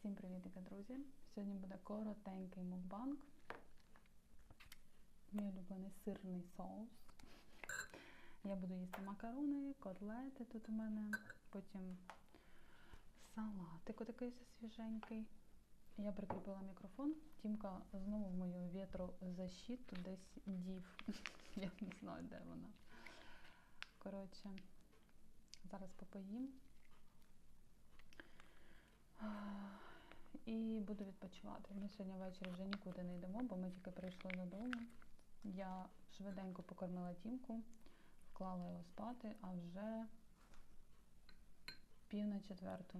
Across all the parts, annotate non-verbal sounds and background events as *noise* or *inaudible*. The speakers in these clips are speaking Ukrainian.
Всім привітики, друзі! Сьогодні буде коротенький мукбанг. Мій улюблений сирний соус. Я буду їсти макарони, котлети тут у мене, потім салатик отакий свіженький. Я прикріпила мікрофон. Тімка знову в мою вітрозащиту десь дів. *laughs* Я не знаю, де вона. Коротше, зараз попоїм. І буду відпочивати. Ми сьогодні ввечері вже нікуди не йдемо, бо ми тільки прийшли додому. Я швиденько покормила тімку, вклала його спати, а вже пів на четверту.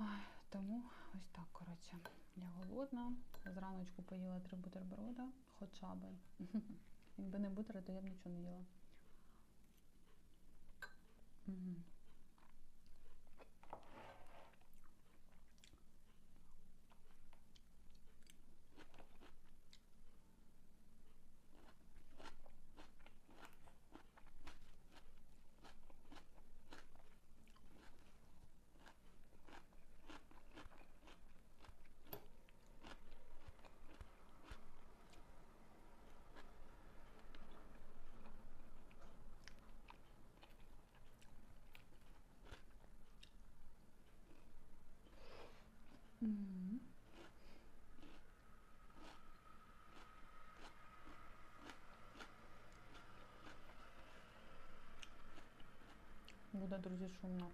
Ой, тому ось так, коротше, я голодна. Зраночку поїла три бутерброда, хоча би. *laughs* Якби не бутери, то я б нічого не їла. Буде, друзі, шумно.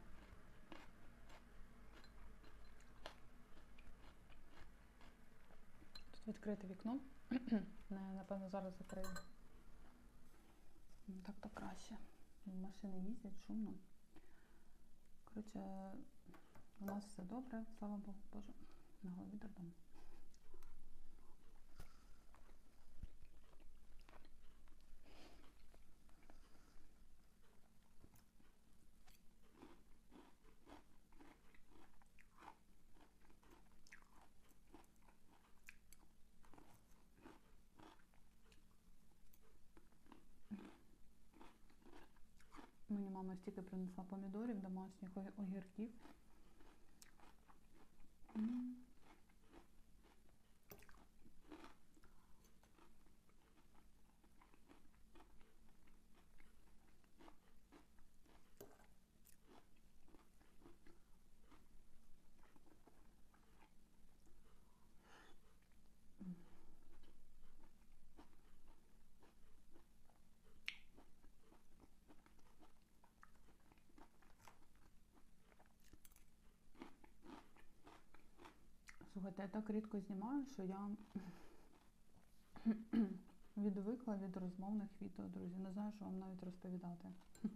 Тут відкрите вікно. *clears throat* Напевно, зараз закрию. Так то краще. Машини їздять шумно. Коротше, у нас все добре, слава Богу, Боже, на голові додому. Мені мама стільки принесла помідорів, домашніх ог- огірків. Слухайте, я так рідко знімаю, що я *clears throat* відвикла від розмовних відео, друзі. Не знаю, що вам навіть розповідати. *clears throat*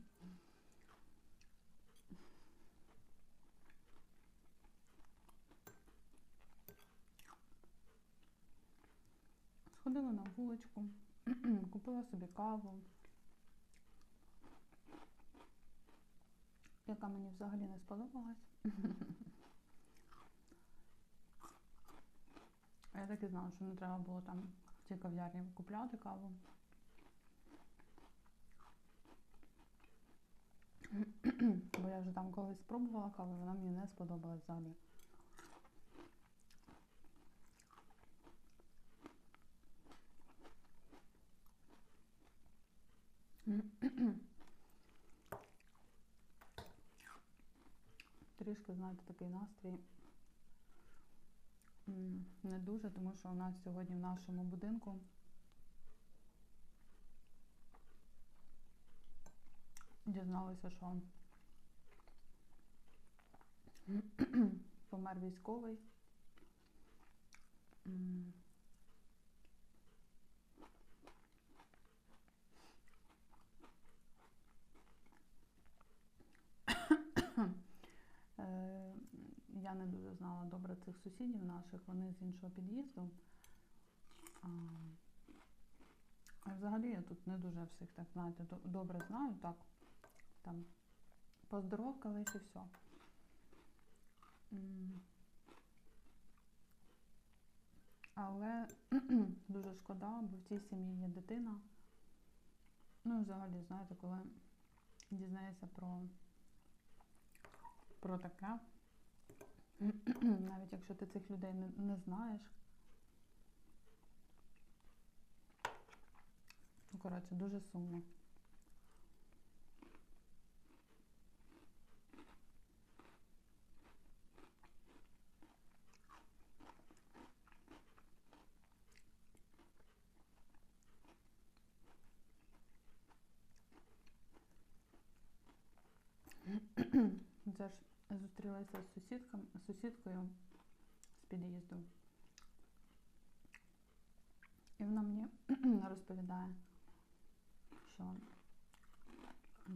Сходила на вуличку, *clears throat* купила собі каву, яка мені взагалі не сподобалась. *laughs* А Я так і знала, що не треба було там в цій кав'ярні купляти каву. *clears throat* Бо я вже там колись спробувала каву, вона мені не сподобалась взагалі. *clears throat* Трішки, знаєте, такий настрій. Не дуже, тому що у нас сьогодні в нашому будинку дізналися, що *clears throat* помер військовий. М. Е, Я не дуже знала добре цих сусідів наших, вони з іншого під'їзду. А, взагалі я тут не дуже всіх так, знаєте, добре знаю, так. Там поздоровкались і все. Але *clears throat* дуже шкода, бо в цій сім'ї є дитина. Ну, взагалі, знаєте, коли дізнаєшся про, про таке, *clears throat* якщо ти цих людей не, не знаєш. Ну, коротше, дуже сумно. Це ж зустрілася з сусідком, сусідкою з під'їзду. І вона мені *clears throat* розповідає, що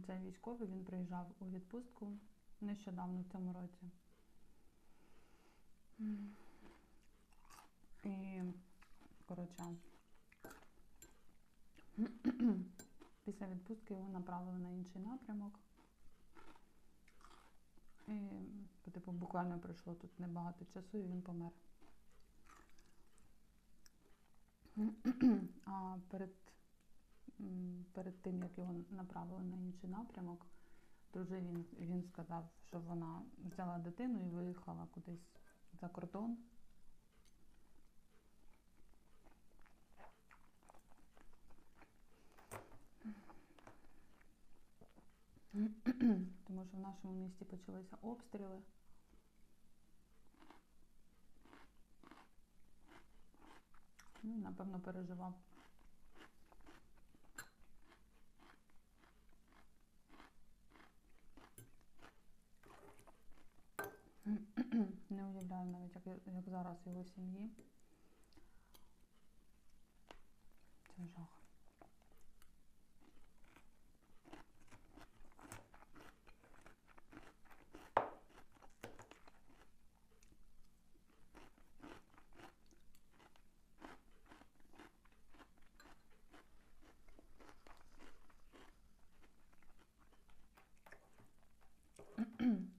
цей військовий він приїжджав у відпустку нещодавно в цьому році. І, коротше, *clears throat* після відпустки його направили на інший напрямок. І, типу, буквально пройшло тут небагато часу, і він помер. А перед, перед тим, як його направили на інший напрямок, дружині він, він сказав, що вона взяла дитину і виїхала кудись за кордон. Тому що в нашому місті почалися обстріли. Ну, напевно, переживав. *clears throat* Не уявляю навіть, як, як зараз його сім'ї. Це жах.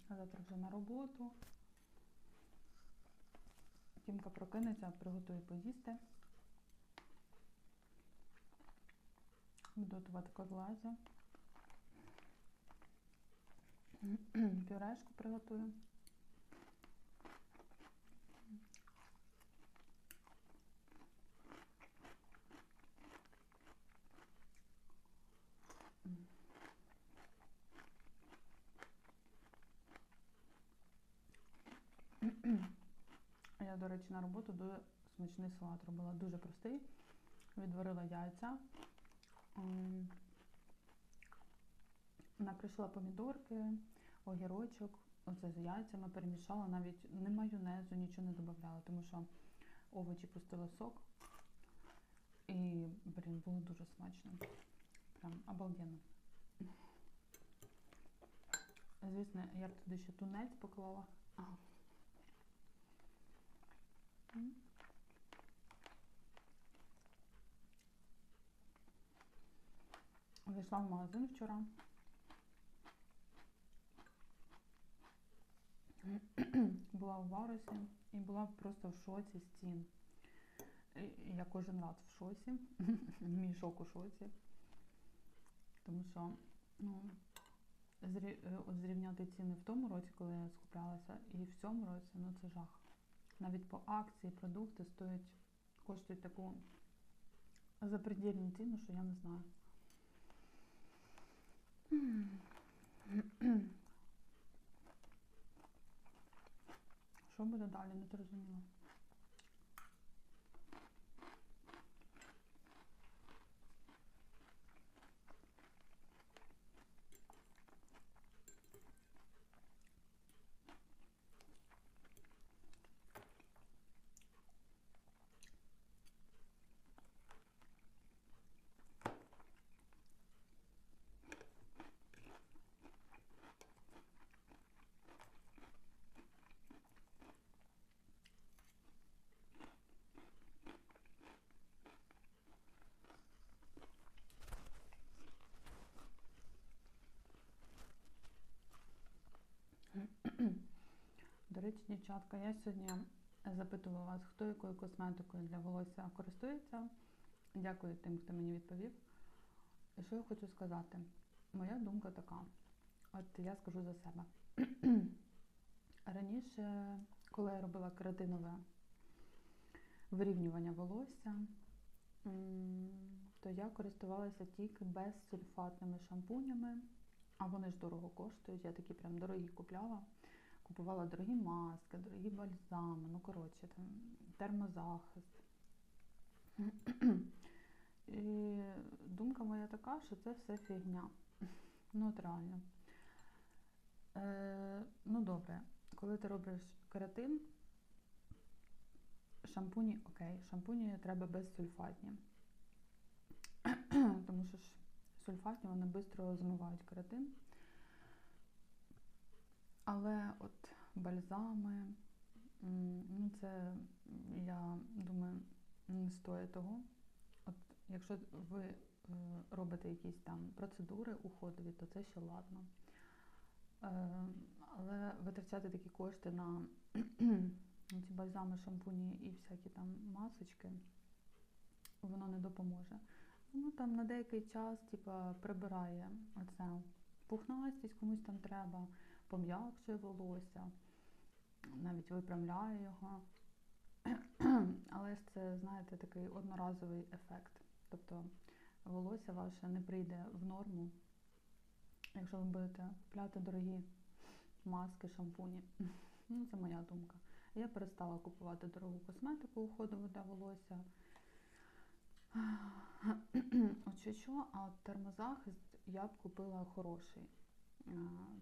А завтра вже на роботу. Тімка прокинеться, приготує поїсти. Буду готувати котлазі. *clears throat* Пюрешку приготую. Я, до речі, на роботу дуже смачний салат робила. Дуже простий. Відварила яйця. Накришила помідорки, огірочок, оце з яйцями перемішала, навіть не майонезу, нічого не додавала, тому що овочі пустили сок. І, блін, було дуже смачно. Прям обалденно. Звісно, я туди ще тунець поклала. Зайшла в магазин вчора. *clears throat* Була у Варусі і була просто в шоці з цін. Я кожен раз в шоці. *laughs* Мій шок у шоці. Тому що, ну, е, зрівняти ціни в тому році, коли я скуплялася, і в цьому році, ну це жах. Навіть по акції продукти стоять, коштують таку запредельну ціну, що я не знаю. Що буде далі, не зрозуміло. Речі, дівчатка, я сьогодні запитувала вас, хто якою косметикою для волосся користується. Дякую тим, хто мені відповів. І що я хочу сказати? Моя думка така. От я скажу за себе. *clears throat* Раніше, коли я робила кератинове вирівнювання волосся, то я користувалася тільки безсульфатними шампунями, а вони ж дорого коштують. Я такі прям дорогі купляла. Купувала дорогі маски, дорогі бальзами, ну коротше, там термозахист. І думка моя така, що це все фігня. Ну, от реально. Е, ну добре, коли ти робиш кератин, шампуні окей, шампуні треба безсульфатні. Тому що ж сульфатні вони швидко змивають кератин. Але от бальзами, ну це, я думаю, не стоїть того. От якщо ви е, робите якісь там процедури уходові, то це ще ладно. Е, Але витрачати такі кошти на *clears throat* ці бальзами, шампуні і всякі там масочки, воно не допоможе. Воно там на деякий час типа, прибирає оце пухнастість, комусь там треба, пом'якшує волосся, навіть випрямляє його. *clears throat* Але ж це, знаєте, такий одноразовий ефект. Тобто волосся ваше не прийде в норму, якщо ви будете купляти дорогі маски, шампуні. Ну, це моя думка. Я перестала купувати дорогу косметику уходову для волосся. *clears throat* От що, а термозахист я б купила хороший.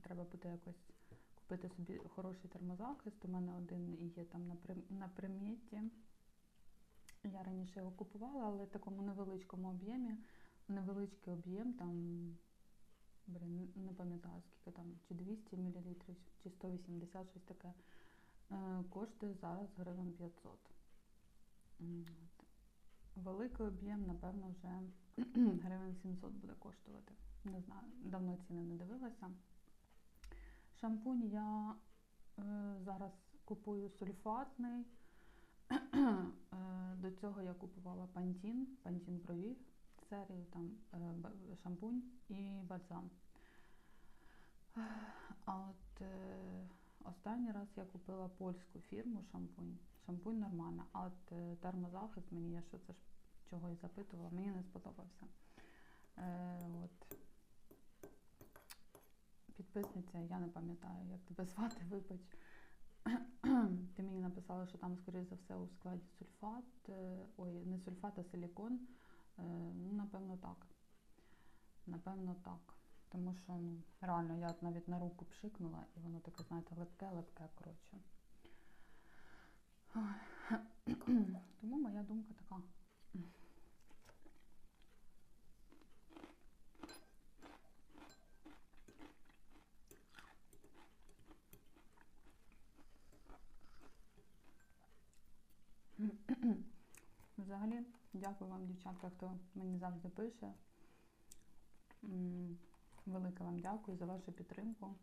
Треба буде якось купити собі хороший термозахист. У мене один є там на, при- на приміті. Я раніше його купувала, але в такому невеличкому об'ємі. Невеличкий об'єм, там, блін, не пам'ятаю скільки там, чи 200 мл, чи 180, щось таке. Е, Коштує зараз гривень 500. От. Великий об'єм, напевно, вже *clears throat* гривень 700 буде коштувати. Не знаю, давно ціни не дивилася. Шампунь я е, зараз купую сульфатний. Е, До цього я купувала пантін, пантін брові серію, там е, шампунь і бальзам. А от е, останній раз я купила польську фірму шампунь. Шампунь нормальна, а от е, термозахист мені я що це ж чого і запитувала, мені не сподобався. Е, от. Підписниця, я не пам'ятаю, як тебе *laughs* звати, вибач. *clears throat* Ти мені написала, що там, скоріш за все, у складі сульфат. е, Ой, не сульфат, а силікон. Е, Ну, напевно, так. Напевно, так. Тому що ну, реально я навіть на руку пшикнула, і воно таке, знаєте, липке-липке, коротше. *clears throat* Тому моя думка така. Взагалі, дякую вам, дівчатка, хто мені завжди пише. Велике вам дякую за вашу підтримку.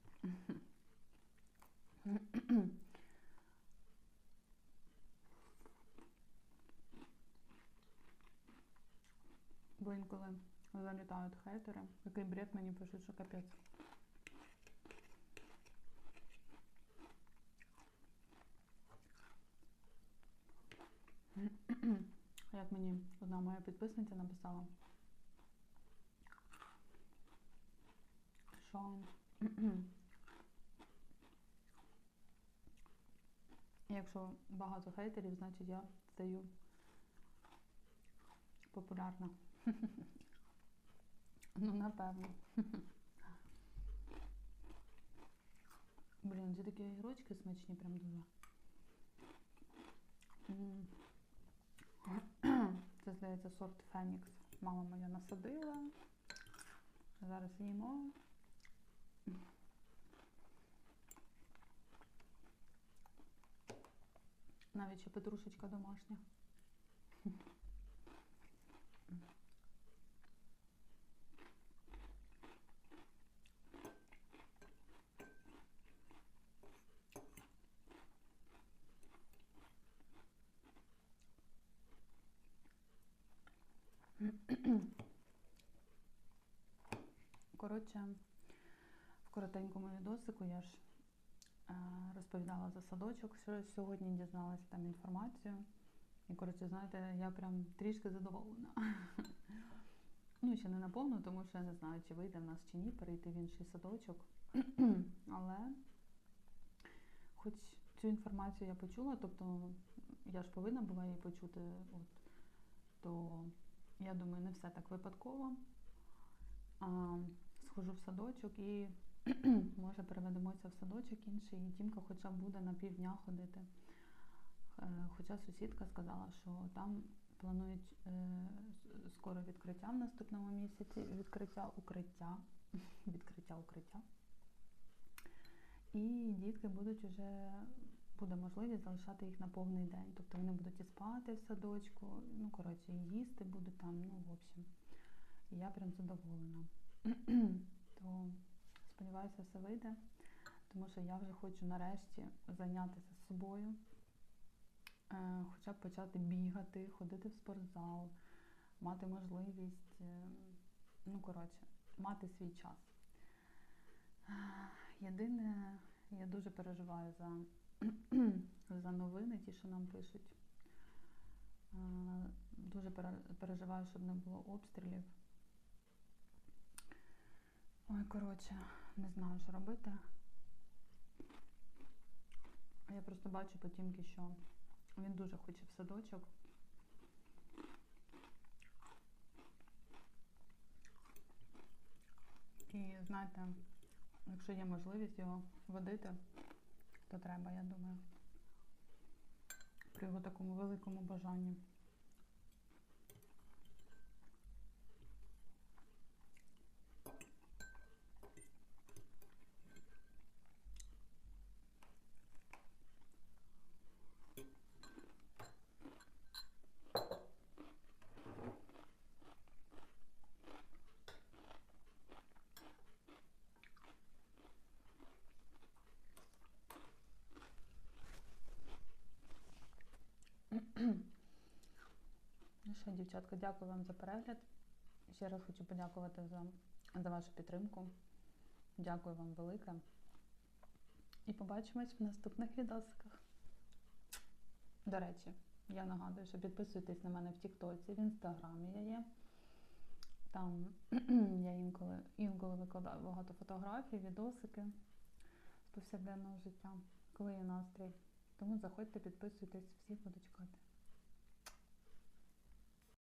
Бо інколи залітають хейтери, який бред мені пишуть, що капець. Як мені одна моя підписниця написала, що якщо багато хейтерів, значить я стаю популярна. Ну, напевно. Блін, ці такі огірочки смачні, прям дуже. Це, здається, сорт Фенікс. Мама моя насадила. Зараз їмо. Навіть ще петрушечка домашня. Коротше, в коротенькому відосику я ж е, розповідала за садочок, що сьогодні дізналася там інформацію. І, коротше, знаєте, я прям трішки задоволена. *laughs* Ну, ще не наповну, тому що я не знаю, чи вийде в нас чи ні перейти в інший садочок. *clears throat* Але хоч цю інформацію я почула, тобто я ж повинна була її почути, от, то я думаю, не все так випадково. А, схожу в садочок і *clears throat* може переведемося в садочок інший, і Тімка хоча б буде на півдня ходити. Е, Хоча сусідка сказала, що там планують е, скоро відкриття в наступному місяці, відкриття укриття, *laughs* відкриття укриття. І дітки будуть уже, буде можливість залишати їх на повний день. Тобто вони будуть і спати в садочку, ну коротше, і їсти будуть там, ну в общем. Я прям задоволена. *clears throat* То сподіваюся, все вийде, тому що я вже хочу нарешті зайнятися собою, е, хоча б почати бігати, ходити в спортзал, мати можливість, е, ну коротше, мати свій час. Е, Єдине, я дуже переживаю за, *clears throat* за новини, ті, що нам пишуть. Дуже переживаю, щоб не було обстрілів. Ой, коротше, не знаю, що робити. Я просто бачу по Тімки, що він дуже хоче в садочок. І знаєте, якщо є можливість його водити, то треба, я думаю, при його такому великому бажанні. Ну що, дівчатка, дякую вам за перегляд. Ще раз хочу подякувати за, за вашу підтримку. Дякую вам велике. І побачимось в наступних відосиках. До речі, я нагадую, що підписуйтесь на мене в Тіктоці, в Інстаграмі я є. Там *clears throat* я інколи, інколи викладаю багато фотографій, відосики з повсякденного життя, коли є настрій. Тому заходьте, підписуйтесь, всіх буду чекати.